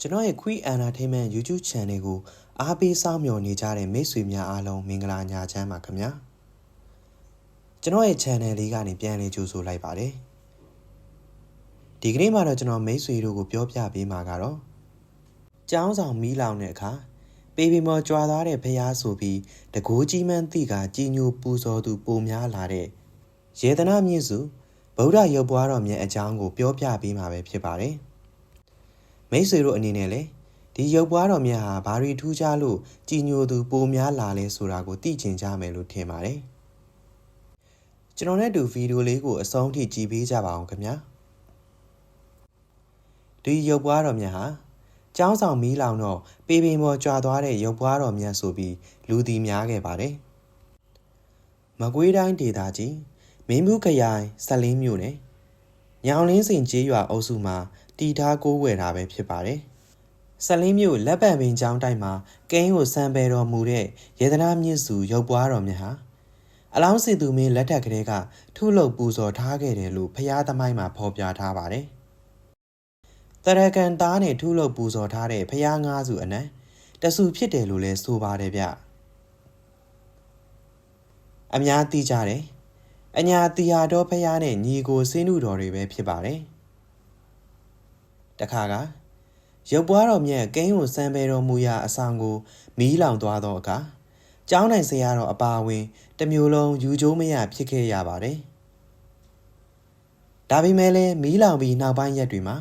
ကျွန်တော်ရဲ့ Queen Entertainment YouTube Channel ကိုအားပေးစောင့်မျှော်နေကြတဲ့မိတ်ဆွေများအားလုံးမင်္ဂလာညချမ်းပါခင်ဗျာကျွန်တော်ရဲ့ channel လေးကနေပြန်လည်ကြိုဆိုလိုက်ပါတယ်ဒီကနေ့မှာတော့ကျွန်တော်မိတ်ဆွေတို့ကိုပြောပြပေးမှာကတော့ကျောင်းဆောင်မီးလောင်တဲ့အခါပေပီမော်ကြွာသွားတဲ့ဖျားဆိုပြီးတကိုးကြီးမှန်းသိကကြီးညိုပူဇော်သူပုံများလာတဲ့ယေဒနာမြင့်စုဗုဒ္ဓရုပ်ပွားတော်မြတ်အကြောင်းကိုပြောပြပေးမှာပဲဖြစ်ပါတယ် မိတ်ဆွေတို့အနေနဲ့လည်းဒီရုပ်ပွားတော်မြတ်ဟာဘာတွေထူးခြားလို့ကြီးညိုသူပိုများလာလဲဆိုတာကိုသိချင်ကြမယ်လို့ထင်ပါတယ်ကျွန်တော်နဲ့တူဗီဒီယိုလေးကိုအဆုံးထိကြည့်ပေးကြပါအောင်ခင်ဗျာဒီရုပ်ပွားတော်မြတ်ဟာကျောင်းဆောင်မီးလောင်တော့ပေပင်ပေါ်ကြွာသွားတဲ့ရုပ်ပွားတော်မြတ်ဆိုပြီးလူတီများခဲ့ပါတယ်မကွေးတိုင်းဒေသကြီးမင်းဘူးခရိုင်ဆက်လင်းမြို့နယ်ညောင်လင်းစင်ကျေးရွာအုပ်စုမှာ တည်ထားကိုးဝယ်တာပဲဖြစ်ပါတယ်။ဆက်လင်းမြို့လက်ပံပင်ကျောင်းတိုက်မှာကင်းကိုစံပယ်တော်မူတဲ့ယေဒနာမြင့်စုရုပ်ပွားတော်မြတ်ဟာအလောင်းစီသူမင်းလက်ထက်ကလေးကထုလုပ်ပူဇော်ထားခဲ့တယ်လို့ဖျားသမိုင်းမှာဖော်ပြထားပါတယ်။တရကန်သားနဲ့ထုလုပ်ပူဇော်ထားတဲ့ဖျားငါးစုအနက်တဆူဖြစ်တယ်လို့လည်းဆိုပါတယ်ဗျ။အများသိကြတယ်။အညာတီဟာတော်ဖျားနဲ့ညီကိုစင်းနုတော်တွေပဲဖြစ်ပါတယ်။ တခါကရုပ်ပွားတော်မြတ်ကင်းကိုစံပယ်တော်မူရာအဆောင်ကိုမီးလောင်သွားသောအခါကျောင်းနိုင်ဆရာတော်အပါအဝင်တမျိုးလုံးယူကျိုးမရဖြစ်ခဲ့ရပါတယ်။ဒါပေမဲ့လည်းမီးလောင်ပြီးနောက်ပိုင်းရက်တွေမှာ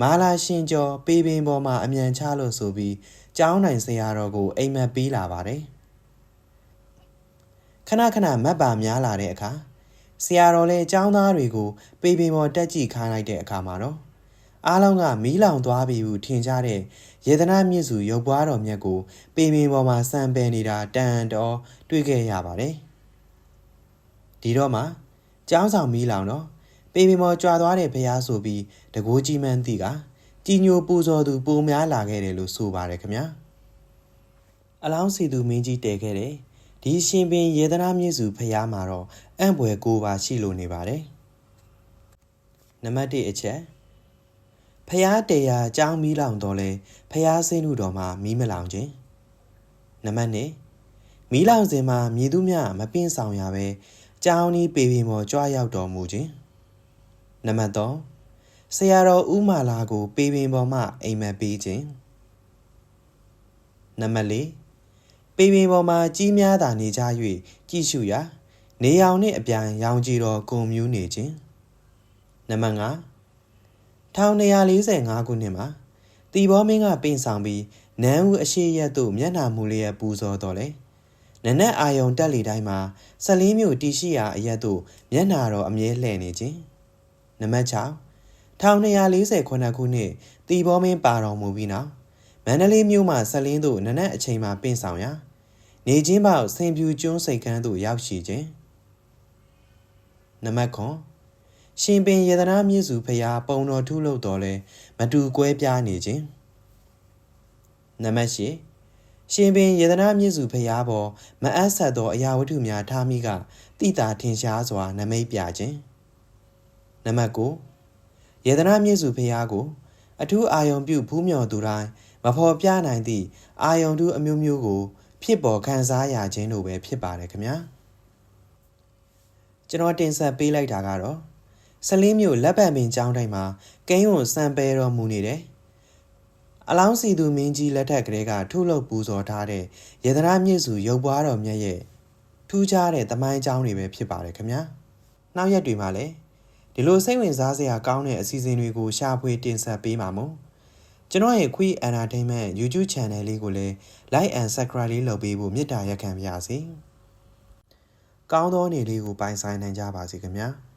မာလာရှင်ကျော်ပေပင်ပေါ်မှာအမြန်ချလို့ဆိုပြီးကျောင်းနိုင်ဆရာတော်ကိုအိမ်မက်ပေးလာပါတယ်။ခဏခဏမတ်ပါများလာတဲ့အခါဆရာတော်လည်းကျောင်းသားတွေကိုပေပင်ပေါ်တက်ကြည့်ခိုင်းလိုက်တဲ့အခါမှာတော့ အားလုံးကမီးလောင်သွားပြီဟုထင်ကြတဲ့ယေဒနာမြင့်စုရုပ်ပွားတော်မြတ်ကိုပေပင်ပေါ်မှာစံပယ်နေတာတန်တော်တွေ့ခဲ့ရပါတယ်။ဒီတော့မှကျောင်းဆောင်မီးလောင်တော့ပေပင်ပေါ်ကြွာသွားတဲ့ဘုရားဆိုပြီးတကိုးကြီးမှန်းသိကကြီးညိုပူဇော်သူပုံများလာခဲ့တယ်လို့ဆိုပါတယ်ခင်ဗျာ။အလောင်းစီသူမင်းကြီးတည်ခဲ့တဲ့ဒီရှင်ပင်ယေဒနာမြင့်စုဘုရားမှာတော့အံ့ဖွယ်ကိုပါရှိလို့နေပါတယ်။နံပါတ်1အချက် ဖျားတရားကြောင်းမီးလောင်တော့လဲဖျားစင်းလူတော်မှာမီးမလောင်ခြင်းနံပါတ်2မီးလောင်စဉ်မှာမြည်သူမြမပင့်ဆောင်ရပဲကြောင်းဤပေပေမော်ကြွားရောက်တော်မူခြင်းနံပါတ်3ဆရာတော်ဦးမာလာကို ပေပင်ပေါ်မှအိမ်မက်ပေးခြင်းနံပါတ်4ပေပင်ပေါ်မှာကြီးများသာနေကြ၍ကြည့်ရှုရာ နေရောင်နှင့်အပြိုင်ရောင်ကြည်တော်ကုံမြူးနေခြင်းနံပါတ်5 1245ခုနှစ်မှာတီဘောမင်းကပင့်ဆောင်ပြီးနန်းဦးအရှိရက်သို့မျက်နှာမူလျက်ပူဇော်တော်လေနနက်အာယုံတက်လီတိုင်းမှာဆက်လင်းမျိုးတီရှိရာအရက်သို့မျက်နှာတော်အမြဲလှည့်နေခြင်းနံပါတ်6 1248ခုနှစ်တီဘောမင်းပါတော်မူပြီးနောက်မန္တလေးမြို့မှာဆက်လင်းသို့နနက်အချိန်မှာပင့်ဆောင်ရာနေချင်းပေါဆင်ပြူကျွန်းစိတ်ကမ်းသို့ရောက်ရှိခြင်းနံပါတ်9 ရှင်ပင်ယေဒနာမြင့်စုဖရာပုံတော်ထုလို့တော်လဲမတူကွဲပြားနေခြင်းနံပါတ်၈ရှင်ပင်ယေဒနာမြင့်စုဖရာပေါ်မအပ်ဆက်သောအရာဝတ္ထုများထားမိကတိတာထင်ရှားစွာနမိတ်ပြခြင်းနံပါတ်9ယေဒနာမြင့်စုဖရာကို အထူးအာယုံပြုဘူးမြော်သူတိုင်းမဖော်ပြနိုင်သည့်အာယုံထုအမျိုးမျိုးကို ဖြစ်ပေါ်ခံစားရခြင်းတို့ပဲဖြစ်ပါတယ်ခင်ဗျာကျွန်တော်တင်ဆက်ပေးလိုက်တာကတော့ ဆလင်းမြို့လက်ပံပင်ကျောင်းတိုင်းမှာကင်းဝန်စံပယ်တော်မူနေတယ်။အလောင်းစီသူမင်းကြီးလက်ထက်ကလေးကထုလုပ်ပူဇော်ထားတဲ့ယေဒနာမြင့်စုရုပ်ပွားတော်မြတ်ရဲ့ထူးခြားတဲ့တမိုင်းကျောင်းတွေပဲဖြစ်ပါတယ်ခင်ဗျာ။နောက်ရက်တွေမှာလည်းဒီလိုစိတ်ဝင်စားစရာကောင်းတဲ့အစီအစဉ်တွေကိုရှာဖွေတင်ဆက်ပေးပါမို့ကျွန်တော်ရဲ့ Quick Entertainment YouTube Channel လေးကိုလည်း Like and Subscribe လေးလုပ်ပေးဖို့မေတ္တာရက်ခံပါရစေ။ကောင်းသောနေ့လေးကိုပိုင်ဆိုင်နိုင်ကြပါစေခင်ဗျာ။